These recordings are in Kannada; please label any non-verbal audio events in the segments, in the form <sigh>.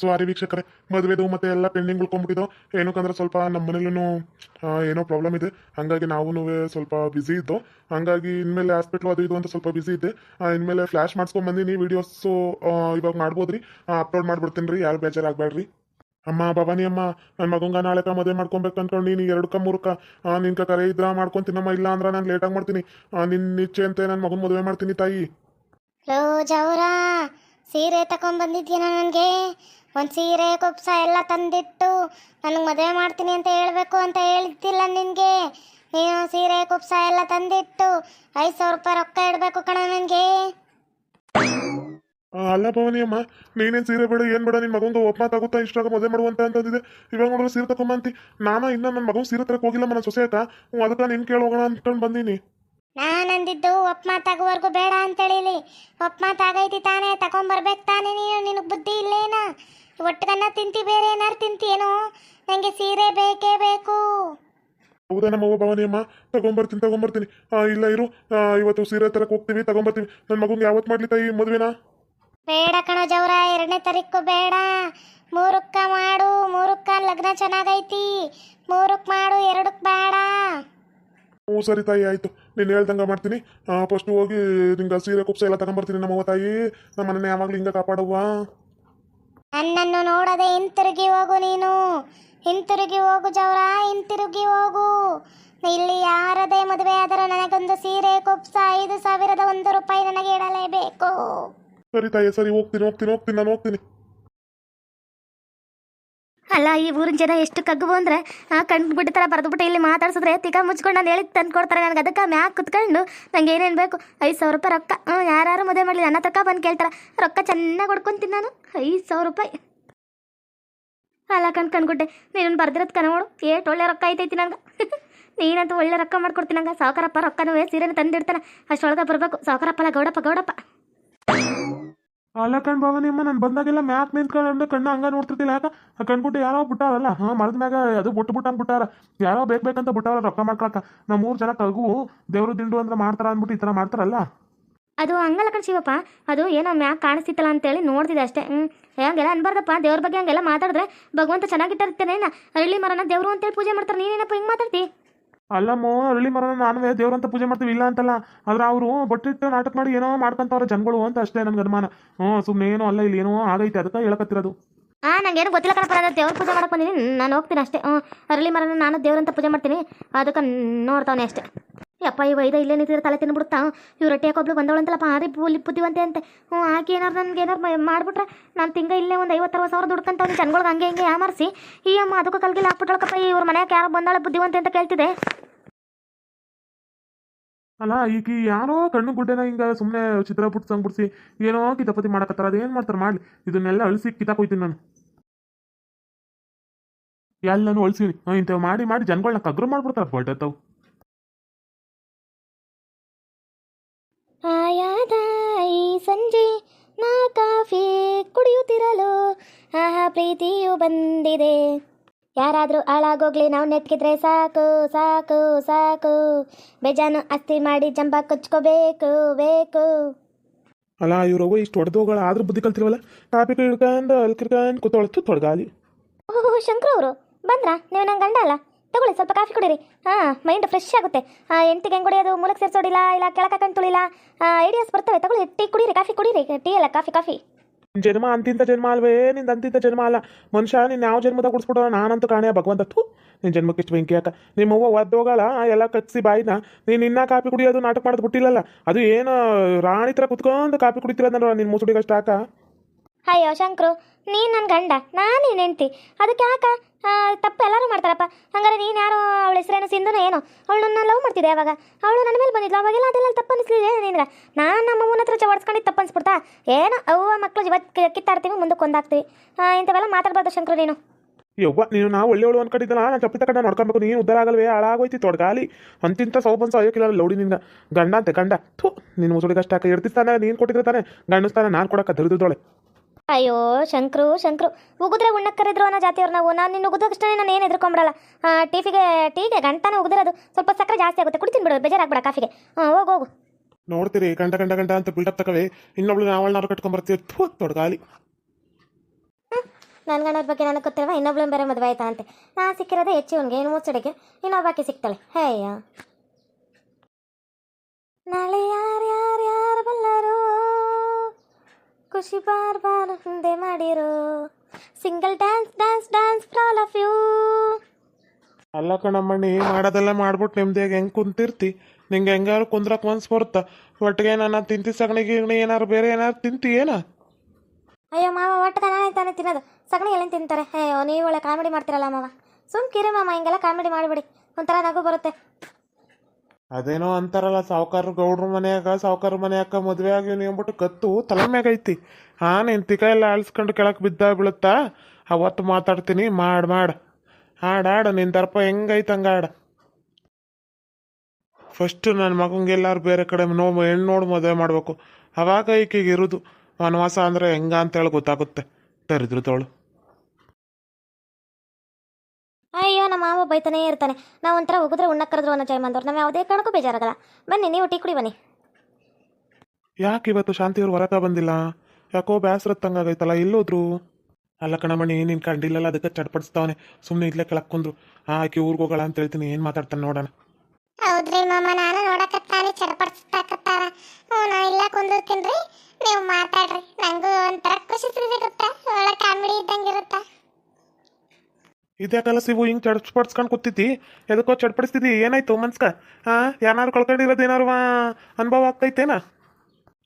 ಸಾರಿ ವೀಕ್ಷಕರೇ, ಮದುವೆದು ಮತ್ತೆ ಎಲ್ಲ ಪೆಂಡಿಂಗ್ ಉಳ್ಕೊಂಡ್ಬಿಟ್ಟಿದ್ದು. ಏನಕ್ಕಂದ್ರೆ ಸ್ವಲ್ಪ ನಮ್ಮ ಮನೇಲೂ ಏನೋ ಪ್ರಾಬ್ಲಮ್ ಇದೆ. ಹಂಗಾಗಿ ನಾವು ಸ್ವಲ್ಪ ಬ್ಯುಸಿ ಇದ್ದು, ಹಾಗಾಗಿ ಇನ್ಮೇಲೆ ಹಾಸ್ಪಿಟ್ಲು ಅದು ಇದು ಅಂತ ಸ್ವಲ್ಪ ಬ್ಯುಸಿ ಇದ್ದೆ. ಇನ್ಮೇಲೆ ಫ್ಲ್ಯಾಶ್ ಮಾಡ್ಸ್ಕೊಂಡ್ ಬಂದಿನಿ ವೀಡಿಯೋಸು ಇವಾಗ ಮಾಡ್ಬೋದ್ರಿ. ಅಪ್ಲೋಡ್ ಮಾಡ್ಬಿಡ್ತೀನಿ ರೀ ಯಾರು ಬೇಜಾರಾಗಬೇಡ್ರಿ ಅಮ್ಮ, ಭವಾನಿ ಅಮ್ಮ ನನ್ನ ಮಗಂಗ ನಾಳೆ ಮದುವೆ ಮಾಡ್ಕೊಬೇಕು ನೀನು ಎರಡಕ್ಕ ಮೂರಕ್ಕ ನಿನ್ಕ ಕರೆ ಇದ್ರ ಮಾಡ್ಕೊಂತೀನಮ್ಮ ಇಲ್ಲ ಅಂದ್ರೆ ನಾನು ಲೇಟಾಗಿ ಮಾಡ್ತೀನಿ. ನಿನ್ನ ಅಂತ ನನ್ನ ಮಗನ ಮದುವೆ ಮಾಡ್ತೀನಿ ತಾಯಿ. ರೋಜವ್ರ ಸೀರೆ ತಗೊಂಡ್ಬಂದಿದ್ಯೇನ ನನಗೆ? ಒಂದು ಸೀರೆ, ಕುಪ್ಸ ಎಲ್ಲ ತಂದಿಟ್ಟು ನನಗೆ ಮದುವೆ ಮಾಡ್ತೀನಿ ಅಂತ ಹೇಳಬೇಕು ಅಂತ ಹೇಳಿದ್ದಿಲ್ಲ ನಿನಗೆ? ನೀನು ಸೀರೆ, ಕುಪ್ಸ ಎಲ್ಲ ತಂದಿಟ್ಟು ಐದು ಸಾವಿರ ರೂಪಾಯಿ ರೊಕ್ಕ ಇಡಬೇಕು ಕಣ ನನಗೆ? ಆ, ಅಲ್ಲ ಭವಾನಿ ಅಮ್ಮ ನೀನೇನ್ ಸೀರೆ ಬೇಡ ಏನ್ ಬೇಡ ನಿನ್ ಮಗಂಗ ಒಪ್ಪ ತಗುತ್ತಾ ಇಷ್ಟಾಗ ಮದುವೆ ಮಾಡುವಂತ ಅಂತಂದಿದೆ. ಇವಾಗ ನೋಡಿದ್ರೆ ಸೀರೆ ತಗೊಂಬಂತಿ ನಾನ ಇನ್ನ ನನ್ನ ಮಗನ್ ಸೀರೆ ತರಕ್ ಹೋಗಿಲ್ಲ ನನ್ನ ಸೊಸೆ ಆಯ್ತಾ? ಅದಕ್ಕೆ ನಿನ್ ಕೇಳೋಗೋಣ ಹೋಗೋಣ ಅನ್ಕೊಂಡ್ ಬಂದೀನಿ. ನಾನು ಅಂದಿದ್ದು ಒಪ್ಪ ಮಾತಾಗುವವರೆಗೂ ಬೇಡ ಅಂತೇಳಿಲಿ. ಒಪ್ಪ ಮಾತಾಗೈತಿ ತಾನೇ ತಗೊಂಬರ್ಬೇಕು ತಾನೇ ನೀನು ನಿನಗೆ ಬುದ್ಧಿ ಇಲ್ಲೇನ? ಒಟ್ಟಗನ್ನ ತಿಂತಿ ಬೇರೆ ಏನಾರು ಏನೋ? ನನಗೆ ಸೀರೆ ಬೇಕೇ ಬೇಕು. ಹೌದಾ ನಮ್ಮ ಅವ್ವ ಭವಾನಿ ಅಮ್ಮ ತಗೊಂಬರ್ತೀನಿ ತಗೊಂಬರ್ತೀನಿ ಆ, ಇಲ್ಲ ಇರು. ಆ, ಇವತ್ತು ಸೀರೆ ತರಕ್ ಹೋಗ್ತೀವಿ ತಗೊಂಬರ್ತೀವಿ ನನ್ನ ಮಗಂಗೆ ಯಾವತ್ ಮಾಡ್ಲಿ ತಾಯಿ ಮದುವೆನಾ? ಬೇಡ ಕಣ ಜವರ ಎರಡನೇ ತಾರೀಕು ಬೇಡ. ಮೂರಕ್ಕ ಮಾಡು ಮೂರಕ್ಕ ಲಗ್ನ ಚೆನ್ನಾಗೈತಿ. ಮೂರಕ್ಕೆ ಮಾಡು ಎರಡಕ್ಕೆ ಬೇಡ. ಹ್ಞೂ ಸರಿ ತಾಯಿ ಆಯಿತು. ನೀನು ಹೇಳ್ದಂಗೆ ಮಾಡ್ತೀನಿ. ಫಸ್ಟು ಹೋಗಿ ನಿಂಗೆ ಸೀರೆ ಕುಪ್ಸ ಎಲ್ಲ ತಗೊಂಬರ್ತೀನಿ ನಮ್ಮ ಅವ್ವ ತಾಯಿ. ನಮ್ಮ ಮನೆ ಯಾವಾಗಲೂ ಹಿಂಗೆ ಕಾಪಾಡುವ ನನ್ನನ್ನು ನೋಡದೆ ಹಿಂತಿರುಗಿ ಹೋಗು ನೀನು. ಹಿಂತಿರುಗಿ ಹೋಗು ಜವರ ಹಿಂತಿರುಗಿ ಹೋಗು. ಇಲ್ಲಿ ಯಾರದೇ ಮದುವೆ ಆದರೂ ನನಗೊಂದು ಸೀರೆ ಕುಪ್ಸ ಐದು ಸಾವಿರದ ಒಂದು ರೂಪಾಯಿ ನನಗೆ ಇಡಲೇಬೇಕು. ಸರಿ ತಾಯಿ, ಸರಿ, ಹೋಗ್ತೀನಿ ಹೋಗ್ತೀನಿ ಹೋಗ್ತೀನಿ, ನಾನು ಹೋಗ್ತೀನಿ. ಅಲ್ಲ, ಈ ಊರಿನ ಜನ ಎಷ್ಟು ಕಗ್ಗು ಅಂದ್ರೆ ಕಣ್ಣು ಬಿಡ್ತಾರ ಬರೆದ್ಬಿಟ್ಟು ಇಲ್ಲಿ ಮಾತಾಡ್ಸಿದ್ರೆ ತಿಕ ಮುಚ್ಕೊಂಡು ನಾನು ಹೇಳಿದ್ ತಂದು ಕೊಡ್ತಾರೆ ನನಗೆ. ಅದಕ್ಕೆ ಮ್ಯಾಕ್ ಕುತ್ಕೊಂಡು ನಂಗೆ ಏನೇನು ಬೇಕು? ಐದು ಸಾವಿರ ರೂಪಾಯಿ ರೊಕ್ಕ. ಹ್ಞೂ ಯಾರು ಮದುವೆ ಮಾಡಲಿ ನನ್ನ ತಕ್ಕ ಬಂದು ಕೇಳ್ತಾರ. ರೊಕ್ಕ ಚೆನ್ನಾಗಿ ಹೊಡ್ಕೊಂತೀನಿ ನಾನು. ಐದು ಸಾವಿರ ರೂಪಾಯಿ. ಅಲ್ಲ, ಕಣ್ ಕಣ್ಗುಡ್ಡೆ ನೀನು ಬರ್ದಿರೋದು ಕನೋಡು ಏಟ್ ಒಳ್ಳೆ ರೊಕ್ಕ ಐತೈತಿ ನಂಗೆ. <laughs> ನೀನಂತೂ ಒಳ್ಳೆ ರೊಕ್ಕ ಮಾಡ್ಕೊಡ್ತೀನಿ ನಂಗೆ. ಸಾವುಕಾರಪ್ಪ ರೊಕ್ಕನೂ ಸೀರೆನ ತಂದಿಡ್ತಾನೆ. ಅಷ್ಟೊಳಗೆ ಬರಬೇಕು. ಸಾವುಕಾರಪ್ಪಲ್ಲ, ಗೌಡಪ್ಪ ಗೌಡಪ್ಪ. ಅಲ್ಲ ಕಣ್ ಭವಾನಿಯಮ್ಮ ನಾನು ಬಂದಾಗೆಲ್ಲ ಮ್ಯಾಕ್ ನಿಂತ್ಕೊಂಡು ಕಣ್ಣು ಹಂಗ ನೋಡ್ತಿರ್ತಿಲ್ಲ. ಯಾಕ? ಆ ಕಣ್ಬಿಟ್ಟು ಯಾರೋ ಬಿಟ್ಟಾರಲ್ಲ? ಹಾಂ ಮರದ ಮ್ಯಾಗ ಅದು ಬುಟ್ಟು ಬುಟ್ಟು ಬಿಟ್ಟಾರ ಯಾರೋ ಬೇಕು ಬೇಕಂತ ಬಿಟ್ಟಾರ ರೊಕ್ಕ ಮಾಡ್ಕೊಳಕ. ನಮ್ಮ ಮೂರು ಜನ ಕಗು ದೇವ್ರ ದಿಂಡು ಅಂದ್ರೆ ಮಾಡ್ತಾರ ಅಂದ್ಬಿಟ್ಟು ಈ ಥರ ಮಾಡ್ತಾರಲ್ಲ? ಅದು ಹಂಗಲ್ಲ ಕಣ್ ಶಿವಪ್ಪ. ಅದು ಏನೋ ಮ್ಯಾಕ್ ಕಾಣಿಸ್ತಿತ್ತಲ್ಲ ಅಂತೇಳಿ ನೋಡ್ತಿದ್ದೆ ಅಷ್ಟೇ. ಹ್ಞೂ ಹಂಗೆಲ್ಲ ಅನ್ಬಾರ್ದಪ್ಪ. ದೇವ್ರ ಬಗ್ಗೆ ಹಂಗೆಲ್ಲ ಮಾತಾಡಿದ್ರೆ ಭಗವಂತ ಚೆನ್ನಾಗಿಟ್ಟಿರ್ತಾನೇನ ಅರಳಿ ಮರನ ದೇವ್ರು ಅಂತೇಳಿ ಪೂಜೆ ಮಾಡ್ತಾರೆ. ನೀನೇನಪ್ಪ ಹಿಂಗೆ ಮಾತಾಡ್ತಿ? ಅಲ್ಲಮ್ಮ ಅರಳಿ ಮರನ ನಾನುವೇ ದೇವ್ರಂತ ಪೂಜೆ ಮಾಡ್ತೀವಿ, ಇಲ್ಲ ಅಂತಲ್ಲ. ಆದ್ರೆ ಅವರು ಬಟ್ಟಿಟ್ಟು ನಾಟಕ ಮಾಡಿ ಏನೋ ಮಾಡ್ಕೊಂತವ್ರೆ ಜನಗಳು ಅಂತ ಅಷ್ಟೇ ನನ್ಗೆ ಅನುಮಾನ. ಹ್ಞೂ ಸುಮ್ಮನೆ ಏನೋ ಅಲ್ಲ, ಇಲ್ಲಿ ಏನೋ ಆಗೈತೆ, ಅದಕ್ಕೆ ಹೇಳಕತ್ತಿರೋದು. ಆ, ನಂಗೇನು ಗೊತ್ತಿಲ್ಲ ಕಣಪ್ಪ ದೇವ್ರ ಪೂಜೆ ಮಾಡಕ್ಕೆ ಬಂದಿನಿ ನಾನು ಹೋಗ್ತೀನಿ ಅಷ್ಟೇ. ಅರಳಿ ಮರನ ನಾನು ದೇವ್ರಂತ ಪೂಜೆ ಮಾಡ್ತೀನಿ, ಅದಕ್ಕೆ ನೋಡ್ತಾವನೆ ಅಷ್ಟೇ. ಯಪ್ಪ, ಈ ವೈದ ಇಲ್ಲೇ ನಿಂತಿದ್ರೆ ತಲೆ ತಿನ್ಬಿಡ್ತಾ ಇವ್ರು ರೊಟ್ಟಿ ಹಾಕೊಬ್ಳು ಬಂದವಳಂತಲ್ಲಪ್ಪ ಆರಿ ಪೂಲಿ ಬುದ್ಧಿವಂತೆ ಅಂತೆ ಹ್ಞೂ, ಆಕೆ ಏನಾರು ನನ್ಗೆ ಏನಾರು ಮಾಡ್ಬಿಟ್ರೆ ನಾನು ತಿಂಗ ಇಲ್ಲೇ ಒಂದು ಐವತ್ತರವತ್ತು ಸಾವಿರ ದುಡ್ಕಂತವ್ನಿ ಜನಗಳಿಗೆ ಹಂಗೆ ಹಿಂಗೆ ಯಾಮಾರಿಸಿ? ಈ ಅಮ್ಮ ಅದಕ್ಕೆ ಕಲ್ಗಿಲ್ಲ ಈ ಇವ್ರ ಮನೆಯಾಗ ಯಾರು ಬಂದಾಳೆ ಬುದ್ಧಿವಂತೆ ಅಂತ ಕೇಳ್ತಿದೆ. ಅಲ್ಲ ಈಗ ಯಾರೋ ಕಣ್ಣು ಗುಡ್ಡೆನ ಹಿಂಗೆ ಸುಮ್ಮನೆ ಚಿತ್ರ ಬಿಡ್ಸಿ ಬಿಡಿಸಿ ಏನೋ ಕಿತಾಪತಿ ಮಾಡಕತ್ತಾರ, ಅದೇನ್ ಮಾಡ್ತಾರೆ ಮಾಡ್ಲಿ. ಇದನ್ನೆಲ್ಲ ಅಳಿಸಿ ಕಿತ್ತಾಕೋಯ್ತೀನಿ ನಾನು. ಎಲ್ಲನೂ ಅಳಿಸಿ ಇಂಥವು ಮಾಡಿ ಮಾಡಿ ಜನಗಳನ್ನ ಕಗ್ರು ಮಾಡ್ಬಿಡ್ತಾರೆ ಬಡ್ಡತ್ತವು ಆಯಾದ ಈ ಸಂಜೆ ನಾ ಕಾಫಿ ಕುಡಿಯುತ್ತಿರಲು. ಆಹಾ ಪ್ರೀತಿಯು ಬಂದಿದೆ. ಯಾರಾದರೂ ಹಾಳಾಗೋಗ್ಲಿ ನಾವು ನೆಟ್ಕಿದ್ರೆ ಸಾಕು ಸಾಕು ಸಾಕು. ಬೇಜಾನು ಅಸ್ತಿ ಮಾಡಿ ಜಂಬ ಕೊಚ್ಕೋಬೇಕು ಬೇಕು. ಅಲ್ಲ ಇವ್ರವ್ವ ಇಷ್ಟು ಹೊಡೆದೋಗಳ ಆದ್ರೂ ಬುದ್ಧಿ ಕಲ್ತಿರವಲ್ಲ ಕಾಪಿ ಹಿಡ್ಕೊಂಡು ಅಲ್ಲಿ ಕೂತೊಳ್ತು ಕೂತೊಳತ್ತು ತೊಡಗಾಲಿ ಓಹ್ ಶಂಕರ್ ಅವರು. ಬಂದ್ರಾ? ನೀವು ನಂಗೆ ಗಂಡ ಅಲ್ಲ? ತಗೊಳ್ಳಿ, ಸ್ವಲ್ಪ ಕಾಫಿ ಕುಡೀರಿ. ಹಾಂ ಮೈಂಡ್ ಫ್ರೆಶ್ ಆಗುತ್ತೆ. ಎಂಟಿಗೆ ಹೆಂಗೆ ಕುಡಿಯೋದು? ಮೂಲಕ್ಕೆ ಸೇರಿಸೋಡಿಲ್ಲ, ಇಲ್ಲ ಕೆಳಕ ಕಣ್ ತುಳಿಲ್ಲ. ಐಡಿಯಾಸ್ ಬರ್ತವೆ, ತಗೊಳ್ಳಿ, ಟೀ ಕುಡೀರಿ, ಕಾಫಿ ಕುಡೀರಿ, ಟೀ ಅಲ್ಲ, ಕಾಫಿ ಕಾಫಿ. ಜನ್ಮ ಅಂತಿಂತ ಜನ್ಮ ಅಲ್ವೇ? ನಿಂದ ಅಂತಿಂತ ಜನ್ಮ ಅಲ್ಲ. ಮನುಷ್ಯ, ನೀನು ಯಾವ ಜನ್ಮದಾಗ ಕುಡಿಸ್ಬಿಟ್ಟು ನಾನಂತೂ ಕಾಣೆ ಭಗವಂತ. ನಿನ್ನ ಜನ್ಮಕ್ಕೆ ಇಷ್ಟು ಬೆಂಕಿ ಹಾಕ. ನಿಮ್ಮವ್ವ ಒದ್ದೋಗಳ, ಎಲ್ಲ ಕಟ್ಸಿ ಬಾಯಿನ, ನೀನು ಇನ್ನ ಕಾಫಿ ಕುಡಿಯೋದು ನಾಟಕ ಮಾಡೋದು ಬಿಟ್ಟಿಲ್ಲಲ್ಲ? ಅದು ಏನು, ರಾಣಿ ಕುತ್ಕೊಂಡು ಕಾಫಿ ಕುಡಿತಿರೋದನ್ನ ನಿನ್ನ ಮುಸುಡಿಗೆ ಅಷ್ಟು ಹಾಕ. ಅಯ್ಯೋ ಶಂಕ್ರು, ನೀನು ನನ್ನ ಗಂಡ, ನಾನು ನೀನು ಹೆಂಡ್ತಿ. ಅದಕ್ಕೆ ಯಾಕ? ತಪ್ಪು ಎಲ್ಲರೂ ಮಾಡ್ತಾರಪ್ಪ. ಹಂಗಾರೆ ನೀನು ಯಾರೋ? ಅವಳ ಹೆಸರೇನು ಸಿಂಧುನ ಏನೋ? ಅವಳು ನನ್ನ ಲವ್ ಮಾಡ್ತಿದ್ದೆ ಅವಾಗ ಅವಳು ನನ್ನ ಮೇಲೆ ಬಂದಿದ್ಲು, ಅವಾಗೆಲ್ಲ ಅದೆಲ್ಲ ತಪ್ಪು ಅನಿಸ್ಲಿದೆ ನಿನ್ಗೆ ನಾನು ನಮ್ಮ ಅಮ್ಮನ ಹತ್ರ ಚವಡ್ಸ್ಕೊಂಡಿದ್ದು ತಪ್ಪು ಅನ್ಸ್ಬಿಡ್ತಾ? ಏನೋ? ಅವ್ವ ಮಕ್ಕಳು ಜೀವ ಕಿತ್ತಾಡ್ತೀವಿ, ಮುಂದಕ್ಕೆ ಒಂದಾಗ್ತೀವಿ ಇಂಥವೆಲ್ಲ ಮಾತಾಡ್ಬಾರ್ದು ಶಂಕರು ನೀನು. ಯವ್ವ, ನೀನು ನಾವು ಒಳ್ಳೆಯವಳು ಅನ್ಕೊಂಡಿದ್ದಲ್ಲ, ನಾನು ಚಪ್ಪಿ ತಗೊಂಡು ನೋಡ್ಕೊಬೇಕು, ನೀನು ಉದ್ದಾರ ಆಗಲ್ವೇ, ಹಾಳಾಗೋಯ್ತಿ ತೊಡಗಾಲಿ ಅಂತಿಂತ ಸೌಬನ್ಸ್ ಅಯ್ಯೋಕಿಲ್ಲ ಲೌಡಿ ನಿಂದ ಗಂಡ ಅಂತೆ ಗಂಡ. ಥೂ ನಿನ್ನ ಮುಸುಳಿಗೆ ಅಷ್ಟಾಕ ಇರ್ತಿಸ್ತಾನೆ ನೀನು ಕೊಟ್ಟಿದ್ರೆ ತಾನೆ, ಗಂಡಸ್ತಾನೆ, ನಾನು ಕೊಡಕ್ಕೆ ಧರಿದೋಳೆ ಅಯ್ಯೋ ಶಂಕರು ಶಂಕ್ರು. ಉಗಿದ್ರೆ ಉಣ್ಣ ಕರೆದ್ರು ಅನ್ನೋ ಜಾತಿಯವ್ರು ನಾವು. ನಾನು ನಿನ್ನ ಉಗಿದಷ್ಟೇ ನಾನು ಏನು ಎದ್ರುಕೊಂಬಿಡಲ್ಲ. ಟೀಫಿಗೆ ಟೀಗೆ ಗಂಟನ ಅದು ಸ್ವಲ್ಪ ಸಕ್ಕರೆ ಜಾಸ್ತಿ ಆಗುತ್ತೆ. ಕುಡಿತೀನಿ ಬಿಡು ಬೇಜಾರಾಗ್ಬೇಡ ಕಾಫಿಗೆ. ಹಾಂ ಹೋಗು ಹೋಗು. ನೋಡ್ತೀರಿ ಗಂಟ ಗಂಟ ಗಂಟ ಅಂತ ಬಿಲ್ಡಪ್ ತಗೊಳ್ಳಿ ಇನ್ನೊಬ್ಳು ಅವಳನ್ನಾರು ಕಟ್ಕೊಂಬರ್ತೀವಿ ಥೂ ಗಾಲಿ. ನನ್ನ ಬಗ್ಗೆ ನನಗೆ ಗೊತ್ತಿರುವ ಇನ್ನೊಬ್ಳು ಬೇರೆ ಮದುವೆ ಆಯ್ತಾ ಅಂತೆ. ನಾನು ಸಿಕ್ಕಿರೋದೇ ಹೆಚ್ಚು ಅವನಿಗೆ ಏನು ಮುಚ್ಚಡಿಗೆ. ಇನ್ನೊಬ್ಬಾಕಿ ಸಿಗ್ತಾಳೆ ಹೇಯ್ಯ ನಾಳೆ ಯಾರು ಯಾರು ಯಾರು ಬಲ್ಲರು? ಖುಷಿ ಬಾರ್ ಬಾರ್ ಮುಂದೆ ಮಾಡಿರೋ. Single dance dance dance fall of you ಅಲ್ಲ ಕಣಮ್ಮಣ್ಣಿ ಮಾಡೋದೆಲ್ಲ ಮಾಡ್ಬಿಟ್ಟು ಹೇಗೆ ಹೆಂಗೆ ಕುಂತಿರ್ತಿ? ನಿಂಗೆ ಹೆಂಗಾರು ಕುಂದ್ರಕ್ ಮನ್ಸು ಬರುತ್ತಾ? ಒಟ್ಟಿಗೆ ನಾನು ತಿಂತಿ ಸಗಣಿ ಗಿಗಣಿ ಏನಾರು ಬೇರೆ ಏನಾರು ತಿಂತಿ ಏನ? ಅಯ್ಯೋ ಮಾವ ಒಟ್ಟು ತಾನೇ ತಾನೇ ತಿನ್ನೋದು. ಸಗಣಿ ಎಲ್ಲ ತಿಂತಾರೆ? ಅಯ್ಯೋ ನೀವು ಒಳ್ಳೆ ಕಾಮಿಡಿ ಮಾಡ್ತಿರಲ್ಲ ಮಾವ. ಸುಮ್ ಕಿರಿ ಮಾಮ ಹಿಂಗೆಲ್ಲ ಕಾಮಿಡಿ ಮಾಡಿಬಿಡಿ. ಒಂಥರ ನಗು ಬರುತ್ತೆ. ಅದೇನೋ ಅಂತಾರಲ್ಲ ಸಾವುಕಾರ ಗೌಡ್ರ ಮನೆಯಾಗ ಸಾವುಕಾರ ಮನೆಯಾಗ ಮದುವೆ ಆಗಿ ಅಂದ್ಬಿಟ್ಟು ಕತ್ತು ತಲೆ ಮ್ಯಾಗ ಐತಿ. ಹಾ, ನಿನ್ ತಿಕ ಎಲ್ಲ ಆಳ್ಸ್ಕೊಂಡು ಕೆಳಗೆ ಬಿದ್ದ ಬೀಳುತ್ತಾ? ಅವತ್ತು ಮಾತಾಡ್ತೀನಿ, ಮಾಡ್ ಮಾಡ್. ಹಾಡ್, ಹಾಡು, ನಿನ್ ದರ್ಪ ಹೆಂಗೈತೆ ಹಂಗ ಹಾಡು. ಫಸ್ಟ್ ನನ್ನ ಮಗಂಗೆ ಎಲ್ಲಾರು ಬೇರೆ ಕಡೆ ನೋ ಹೆಣ್ಣು ನೋಡಿ ಮದುವೆ ಮಾಡಬೇಕು. ಅವಾಗ ಈಕೆಗೆ ಇರೋದು. ವನವಾಸ ಅಂದ್ರೆ ಹೆಂಗ ಅಂತೇಳಿ ಗೊತ್ತಾಗುತ್ತೆ. ತರಿದ್ರು ತೋಳು. ಮಾವ ಬೈತಾನೇ ಇರ್ತಾನೆ. ನಾವು ಒಂಥರ ಹೋಗಿದ್ರೆ ಉಣ್ಣ ಕರೆದ್ರು ಅನ್ನೋ ಜಯ ಬಂದವ್ರು ನಾವು ಯಾವುದೇ ಕಾರಣಕ್ಕೂ ಬೇಜಾರಾಗಲ್ಲ. ಬನ್ನಿ ನೀವು ಟೀ ಕುಡಿ ಬನ್ನಿ. ಯಾಕೆ ಇವತ್ತು ಶಾಂತಿಯವ್ರು ಹೊರಕ ಬಂದಿಲ್ಲ? ಯಾಕೋ ಬೇಸರ ತಂಗಾಗೈತಲ್ಲ ಎಲ್ಲೋದ್ರು? ಅಲ್ಲ ಕಣಮಣಿ ನೀನು ಕಂಡಿಲ್ಲಲ್ಲ ಅದಕ್ಕೆ ಚಡ್ಪಡಿಸ್ತಾವನೆ ಸುಮ್ಮನೆ ಇಲ್ಲೇ ಕೆಳಕ್ ಕುಂದ್ರು ಆಕೆ ಊರಿಗೆ ಹೋಗೋಣ ಅಂತ ಹೇಳ್ತೀನಿ ಏನು ಮಾತಾಡ್ತಾನೆ ನೋಡೋಣ. ಹೌದ್ರಿ ಮಾಮ ನಾನು ನೋಡಕತ್ತಾನೆ ಚಡಪಡಿಸ್ತಾಕತ್ತಾರ ಹ್ಞೂ ನಾ ಇಲ್ಲ ಕುಂದಿರ್ತೀನಿ ನೀವು ಮಾತಾಡ್ರಿ. ನಂಗೂ ಒಂಥರ ಖುಷಿ ಸಿಗುತ್ತೆ ಒಳ್ಳೆ ಕಾಮಿಡಿ ಇದ್ದಂಗೆ ಇರುತ್ತಾ? ಇದ್ಯಾಕಲ್ಲ ಸಿವು ಹಿಂಗೆ ಚಡ್ಪಡ್ಸ್ಕೊಂಡು ಕೂತಿದ್ದಿ? ಎದಕ್ಕೋ ಚಡ್ಪಡಿಸ್ತಿದ್ದಿ? ಏನಾಯ್ತು ಮನ್ಸ್ಕ? ಹಾ ಯಾರು ಕಳ್ಕೊಂಡಿರೋದು ಏನಾರು ಅನುಭವ ಆಗ್ತೈತೇನ?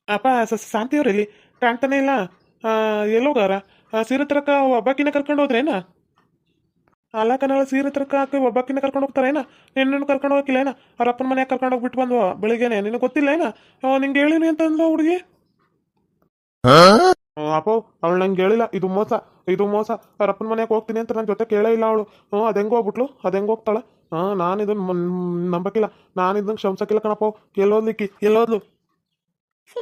ಅಪ್ಪ ಶಾಂತಿ ಇಲ್ಲಿ ಕಾಣ್ತಾನೆ ಇಲ್ಲ. ಎಲ್ಲೋಗಾರ? ಸೀರೆ ತರಕ ಒಬ್ಬಾಕಿನ ಕರ್ಕೊಂಡು ಹೋದ್ರೇನ? ಅಲ್ಲ ಕನ್ನಡ ಸೀರೆ ತರಕ ಹಾಕಿ ಒಬ್ಬಾಕಿನ ಕರ್ಕೊಂಡು ಹೋಗ್ತಾರೇನ ನಿನ್ನನ್ನು ಕರ್ಕೊಂಡು ಹೋಗಿಲ್ಲೇನ ಅವ್ರ ಅಪ್ಪನ ಮನೆಯಾಗ ಕರ್ಕೊಂಡು ಹೋಗ್ಬಿಟ್ಟು ಬಂದ್ವ ಬೆಳಿಗ್ಗೆನೆ. ನಿನಗೆ ಗೊತ್ತಿಲ್ಲ ಏನ? ನಿಂಗೆ ಹೇಳಿನಿ ಅಂತ ಅಂದ್ಲ ಹುಡುಗಿ ಅಪ್ಪೋ, ಅವಳು ನಂಗೆ ಹೇಳಿಲ್ಲ. ಇದು ಮೋಸ ಇದು ಮೋಸ. ಅವ್ರ ಅಪ್ಪನ ಮನೆಗೆ ಹೋಗ್ತೀನಿ ಅಂತ ನನ್ನ ಜೊತೆ ಕೇಳೇ ಇಲ್ಲ ಅವಳು. ಹ್ಞೂ ಅದು ಹೆಂಗೆ ಹೋಗ್ಬಿಟ್ಲು? ಅದು ಹೆಂಗೆ ಹೋಗ್ತಾಳೆ? ಹಾಂ ನಾನು ಇದನ್ನ ನಂಬಕ್ಕಿಲ್ಲ ನಾನು ಇದನ್ನು ಕ್ಷಮಿಸಕ್ಕಿಲ್ಲ ಕಣಪ್ಪ. ಎಲ್ಲೋದ್ಲಿಕ್ಕಿ, ಎಲ್ಲೋದ್ಲು.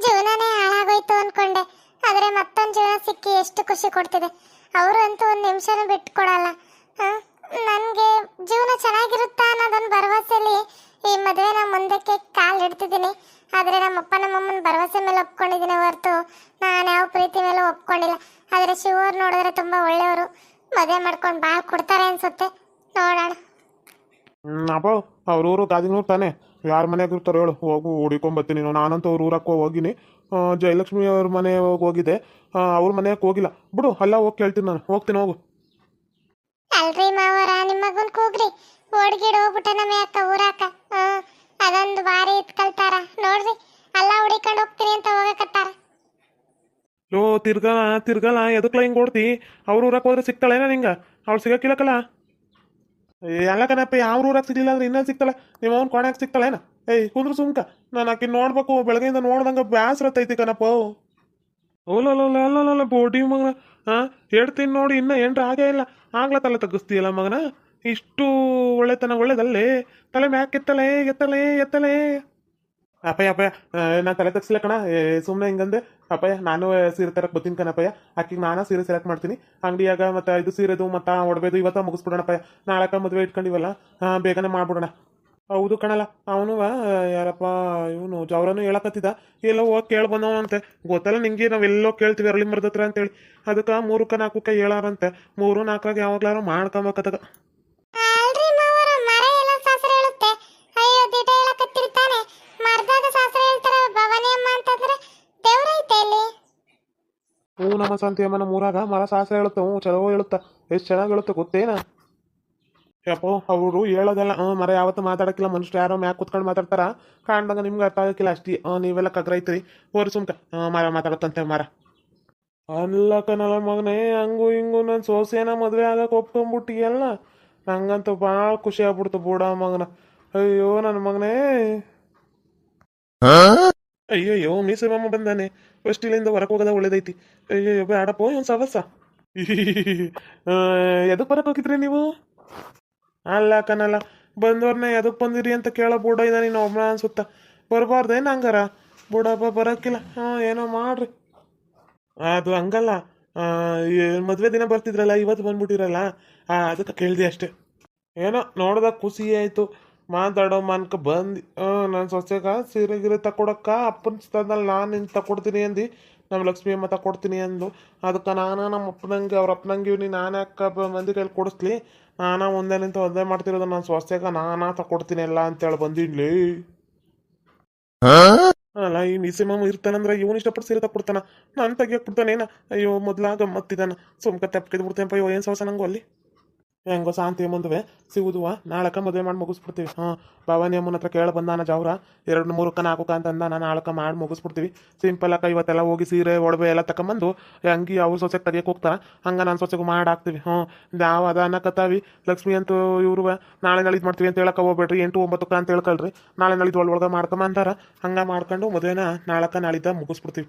ಜೀವನನೇ ಹಾಳಾಗೋಯ್ತು ಅನ್ಕೊಂಡೆ. ಆದ್ರೆ ಮತ್ತೊಂದು ಜೀವನ ಸಿಕ್ಕಿ ಎಷ್ಟು ಖುಷಿ ಕೊಡ್ತಿದೆ. ಅವರು ಅಂತೂ ಒಂದು ನಿಮಿಷನೂ ಬಿಟ್ಟು ಕೊಡಲ್ಲ ನನಗೆ ಜೀವನ ಚೆನ್ನಾಗಿರುತ್ತಾ ಅನ್ನೋದೊಂದು ಭರವಸೆಯಲ್ಲಿ ಈ ಮದುವೆನ ಮುಂದಕ್ಕೆ ಕಾಲು ಇಡ್ತಿದ್ದೀನಿ. ಆದರೆ ನಮ್ಮಪ್ಪ ನಮ್ಮಮ್ಮನ ಭರವಸೆ ಮೇಲೆ ಒಪ್ಕೊಂಡಿದ್ದೀನಿ ಹೊರತು ನಾನು ಯಾವ ಪ್ರೀತಿ ಮೇಲೆ ಒಪ್ಕೊಂಡಿಲ್ಲ. ಆದರೆ ಶಿವರು ನೋಡಿದ್ರೆ ತುಂಬ ಒಳ್ಳೆಯವರು. ಮದುವೆ ಮಾಡ್ಕೊಂಡು ಭಾಳ ಕೊಡ್ತಾರೆ ಅನ್ಸುತ್ತೆ. ನೋಡೋಣ. ಅಪ್ಪ ಅವ್ರ ಊರು ಗಾದಿನೂರು ತಾನೇ. ಯಾರ ಮನೆಯಾಗ ಇರ್ತಾರೋ ಹೇಳು. ಹೋಗು ಹುಡಿಕೊಂಬತ್ತೀನಿ ನಾನು ನಾನಂತೂ ಅವ್ರ ಊರಕ್ಕೆ ಹೋಗಿನಿ. ಜಯಲಕ್ಷ್ಮಿ ಅವ್ರ ಮನೆ ಹೋಗಿದ್ದೆ ಆ, ಅವ್ರ ಮನೆಗೆ ಹೋಗಿಲ್ಲ. ಬಿಡು ಅಲ್ಲ ಹೋಗಿ ಕೇಳ್ತೀನಿ ನಾನು. ಹೋಗ್ತೀನಿ ಹೋಗು. ಅಲ್ರಿ ಮಾವರ ನಿಮ್ಮ ಮಗನ್ ಕೂಗ್ರಿ ಓಡ್ಗಿಡ್ ಹೋಗ್ಬಿಟ್ಟ ನಮ್ಮ ಅಕ್ಕ ಊರಾಕ? ಅದೊಂದು ಬಾರಿ ಇಟ್ಕೊಳ್ತಾರ ನೋಡ್ರಿ, ಅಲ್ಲ ಹುಡಿಕೊಂಡು ಹೋಗ್ತೀನಿ ಅಂತ ಹೋಗಕತ್ತಾರ. ಲೋ ತಿರ್ಗಲ ತಿರ್ಗಲ ಎದಕ್ಲ ಹಿಂಗೆ ಓಡ್ತಿ? ಅವ್ರ ಊರಕ್ಕೆ ಹೋದ್ರೆ ಸಿಗ್ತಾಳೇನ ನಿಂಗೆ? ಅವ್ಳು ಸಿಗಕ್ಕಿಲ್ಲಕಲ್ಲ ಎಲ್ಲ ಕಣಪ್ಪ ಯಾವ ಊರಾಗ ಸಿಗ್ಲಿಲ್ಲ ಅಂದ್ರೆ ಇನ್ನೂ ಸಿಗ್ತಾಳೆ? ನಿಮ್ಮ ಅವ್ನ ಕೊನೆಗೆ ಸಿಗ್ತಾಳೇನ? ಏಯ್, ಕುಂದ್ರು ಸುಮ್ಕ. ನಾನು ಆಕಿ ನೋಡ್ಬೇಕು, ಬೆಳಗ್ಗೆಯಿಂದ ನೋಡ್ದಂಗೆ ಬ್ಯಾಸ್ರತ್ತೈತಿ ಕಣಪ್ಪ. ಓಲಲ್ಲ ಬೋಡಿ ಮಗನ. ಹಾಂ ಹೇಳ್ತೀನಿ ನೋಡಿ, ಇನ್ನೂ ಏನ್ರ ಆಗೇ ಇಲ್ಲ? ಆಗ್ಲ ತಲೆ ತಗ್ಗಿಸ್ತೀಯಲ್ಲ ಮಗನ? ಇಷ್ಟು ಒಳ್ಳೆತನ ಒಳ್ಳೇದಲ್ಲೇ? ತಲೆ ಮ್ಯಾಕ್ ಎತ್ತಲೇ ಎತ್ತಲೇ, ಎತ್ತಲೆ. ಅಪ್ಪಯ್ಯ ಅಪ್ಪಯ್ಯ ನಾನು ತಲೆ ತಗ್ಸಿಲ್ಲ ಕಣ. ಸುಮ್ಮನೆ ಹಿಂಗಂದೆ. ಅಪ್ಪಯ್ಯ, ನಾನು ಸೀರೆ ತರಕ್ಕೆ ಬರ್ತೀನಿ ಕಣಪ್ಪಯ್ಯ ಆಕಿಗೆ ನಾನು ಸೀರೆ ಸೆಲೆಕ್ಟ್ ಮಾಡ್ತೀನಿ. ಅಂಗಡಿಯಾಗ ಮತ್ತೆ ಇದು ಸೀರೆದು, ಮತ್ತು ಒಡಬೇದು ಇವತ್ತ ಮುಗಿಸ್ಬಿಡೋಣಪ್ಪಯ್ಯ ನಾಳಕ ಮದುವೆ ಇಟ್ಕೊಂಡಿವಲ್ಲ ಹಾಂ ಬೇಗನೆ ಮಾಡ್ಬಿಡೋಣ. ಹೌದು ಕಣಲ್ಲ, ಅವನು ಯಾರಪ್ಪ, ಇವನು ಜವರನು ಹೇಳಕತ್ತಿದ್ದ ಎಲ್ಲೋ ಹೋಗಿ ಕೇಳಿ ಬಂದವನಂತೆ. ಗೊತ್ತಲ್ಲ ನಿಂಗೆ, ನಾವೆಲ್ಲೋ ಕೇಳ್ತೀವಿ ಅರಳಿ ಮರದ ಹತ್ರ ಅಂತೇಳಿ. ಅದಕ್ಕೆ ಮೂರು ನಾಲ್ಕು ಕೈ ಹೇಳಾರಂತೆ. ಮೂರು ನಾಲ್ಕಾಗ ಯಾವಾಗ್ಲಾರು ಮಾಡ್ಕೊಂಬೇಕತ್ತದ. ನಮ್ಮ ಸಂತೆ ಅಮ್ಮನ ಊರಾಗ ಮರ ಸಾಸ್ರ ಹೇಳುತ್ತೆ ಹ್ಞೂ ಚಲೋ ಹೇಳುತ್ತ ಎಷ್ಟು ಚೆನ್ನಾಗಿ ಹೇಳುತ್ತೆ ಗೊತ್ತೇನ? ಯಪ್ಪೋ ಅವರು ಹೇಳೋದೆಲ್ಲ ಹ್ಞೂ ಮರ ಯಾವತ್ತೂ ಮಾತಾಡೋಕ್ಕಿಲ್ಲ ಮನುಷ್ಯರು ಯಾರೋ ಮ್ಯಾಕ್ ಕುತ್ಕೊಂಡು ಮಾತಾಡ್ತಾರ? ಕಾಣ್ದಂಗ ನಿಮ್ಗೆ ಅರ್ಥ ಆಗಕ್ಕಿಲ್ಲ ಅಷ್ಟೇ. ನೀವೆಲ್ಲ ಕಗ್ರೈತ್ರಿ ಓರಿ ಸುಮ್ಕ. ಮಾರ ಮರ ಮಾತಾಡತ್ತಂತೆ ಮರ. ಅಲ್ಲ ಕನಲ ಮಗನೇ ಹಂಗು ಹಿಂಗು ನನ್ನ ಸೋಸೆನ ಮದುವೆ ಆಗಕ್ಕೆ ಒಪ್ಕೊಂಬಿಟ್ಟಿಯಲ್ಲ ನಂಗಂತೂ ಭಾಳ ಖುಷಿ ಆಗ್ಬಿಡ್ತು ಬೂಡ ಮಗನ. ಅಯ್ಯೋ ನನ್ನ ಮಗನೇ. ಅಯ್ಯೋ ಮೀಸೆ ಮಾಮ ಬಂದಾನೆ. ಫಸ್ಟ್ ಇಲ್ಲಿಂದ ಹೊರಗೆ ಹೋಗೋದ ಒಳ್ಳೇದೈತಿ. ಅಯ್ಯೋ ಬೇಡಪ್ಪ ಒಂದು ಸವಸ. ಎದಕ್ಕೆ ಬರಕ್ಕೆ ಹೋಗಿದ್ರಿ ನೀವು? ಅಲ್ಲ ಕನಲ್ಲ ಬಂದವ್ರನ್ನ ಎದಕ್ಕೆ ಬಂದಿರಿ ಅಂತ ಕೇಳೋ ಬೂಡ ಇದ ನೀನು ಒಬ್ಬನ ಅನ್ಸುತ್ತ? ಬರಬಾರ್ದೇನು ಹಂಗಾರ? ಬೂಡಪ್ಪ ಬರೋಕ್ಕಿಲ್ಲ ಹಾಂ, ಏನೋ ಮಾಡ್ರಿ. ಅದು ಹಂಗಲ್ಲ. ಮದುವೆ ದಿನ ಬರ್ತಿದ್ರಲ್ಲ, ಇವತ್ತು ಬಂದ್ಬಿಟ್ಟಿರಲ್ಲ. ಅದಕ್ಕೆ ಕೇಳಿದೆ ಅಷ್ಟೇ. ಏನೋ ನೋಡ್ದಾಗ ಖುಷಿ ಆಯಿತು. ಮಾತಾಡೋ ಮನ್ಕ ಬಂದು ನನ್ನ ಸೊಸೆಗ ಸೀರೆ ಗಿರೆ ತಕೊಡಕ್ಕ ಅಪ್ಪನ ಸ್ಥಾನದಲ್ಲಿ ನಾನು ನಿನ್ನ ತಕೊಡ್ತೀನಿ ಅಂದು. ನಮ್ಮ ಲಕ್ಷ್ಮೀ ಅಮ್ಮ ತಕೊಡ್ತೀನಿ ಅಂದು ಅದಕ್ಕೆ ನಾನು ನಮ್ಮ ಅಪ್ಪನಂಗೆ ಅವ್ರ ಅಪ್ಪನಂಗೆ ಇವ್ನಿ ನಾನು ಯಾಕೆ ಬ- ಮಂದಿ ಕೈಲಿ ಕೊಡಿಸ್ಲಿ. ನಾನು ಒಂದೇ ನಿಂತು ಒಂದೇ ಮಾಡ್ತಿರೋದು ನನ್ನ ಸೊಸೆಗ ನಾನಾ ತಕೊಡ್ತೀನಿ ಎಲ್ಲ ಅಂತೇಳಿ ಬಂದಿನ್ಲಿ ಅಲ್ಲ ಈ ನಿಸಿಮಮ್ಮ ಇರ್ತಾನಂದ್ರೆ ಇವನು ಇಷ್ಟಪಟ್ಟು ಸೀರೆ ತಕೊಡ್ತಾನ. ನಾನು ತೆಗಿಯಕ್ಕೆ ಕೊಡ್ತಾನೇನ ಅಯ್ಯೋ ಮೊದ್ಲಾಗ ಮತ್ತಿದ್ದಾನ ಸುಮ್ಕ ತೆಪ್ಕಿದ್ ಬಿಡ್ತೇನಪ್ಪ ಅಯ್ಯೋ ಏನು ಸವಸ ನಂಗೆ ಅಲ್ಲಿ? ಹೆಂಗೋ ಶಾಂತಿ ಮುಂದುವೆ. ಸಿಗುದುವ? ನಾಳಕ ಮದುವೆ ಮಾಡಿ ಮುಗಿಸ್ಬಿಡ್ತೀವಿ. ಹಾಂ, ಭವಾನಿ ಅಮ್ಮನ ಹತ್ರ ಕೇಳ ಬಂದಾನ ಜಾವ್ರ. ಎರಡು ಮೂರಕ್ಕ ನಾಲ್ಕಕ್ಕ ಅಂತ ಅಂದ ನಾನು ನಾಳಕ ಮಾಡಿ ಮುಗಿಸ್ಬಿಡ್ತೀವಿ. ಸಿಂಪಲ್ ಆಕ ಇವತ್ತೆಲ್ಲ ಹೋಗಿ ಸೀರೆ, ಒಡವೆ ಎಲ್ಲ ತಕೊಂಬಂದು ಅಂಗಿ ಅವ್ರ ಸೊಸೆಗೆ ತೆಗಿಯಕ್ಕೆ ಹೋಗ್ತಾರ. ಹಂಗೆ ನಾನು ಸೊಸೆಗೂ ಮಾಡಾಕ್ತೀವಿ. ಹ್ಞೂ ಯಾವ ಅದ ಅನ್ನಕತ್ತಾವಿ. ಲಕ್ಷ್ಮಿ ಅಂತೂ ಇವರು ನಾಳೆ ಇದು ಮಾಡ್ತೀವಿ ಅಂತ ಹೇಳಕ್ಕೆ ಹೋಗ್ಬೇಡ್ರಿ. ಎಂಟು ಒಂಬತ್ತಕ್ಕ ಅಂತ ಹೇಳ್ಕೊಳ್ರಿ. ನಾಳೆ ನಾಳಿದ್ ಒಳಗೆ ಮಾಡ್ಕೊಂಬಂತಾರ ಹಂಗೆ ಮಾಡ್ಕೊಂಡು ಮದುವೆನ ನಾಳಕ ನಾಳಿದ್ದ ಮುಗಿಸ್ಬಿಡ್ತೀವಿ.